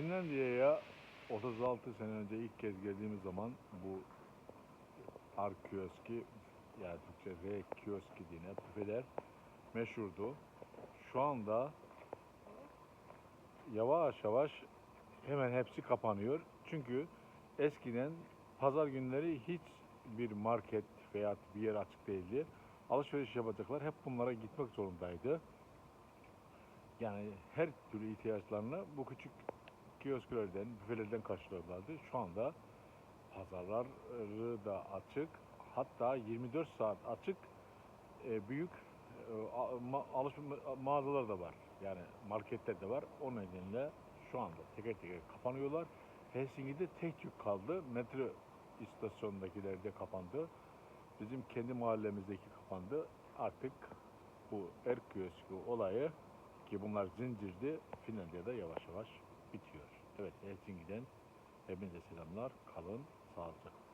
Finlandiya'ya 36 sene önce ilk kez geldiğimiz zaman bu R kioski yani Türkçe R kioski diye büfeler meşhurdu. Şu anda yavaş yavaş hemen hepsi kapanıyor. Çünkü eskiden pazar günleri hiç bir market veya bir yer açık değildi. Alışveriş yapacaklar hep bunlara gitmek zorundaydı. Yani her türlü ihtiyaçlarını bu küçük kiosklerden, büfelerden karşılıyorlardı. Şu anda pazarları da açık. Hatta 24 saat açık e, büyük e, ma- alışveriş mağazalar da var. Yani marketler de var. O nedenle şu anda teker teker kapanıyorlar. Helsinki'de tek tük kaldı. Metro istasyonundakiler de kapandı. Bizim kendi mahallemizdeki kapandı. Artık bu er kiyoski olayı ki bunlar zincirdi Finlandiya'da yavaş yavaş bitiyor. Evet Helsinki'den hepinize selamlar. Kalın sağlıcakla.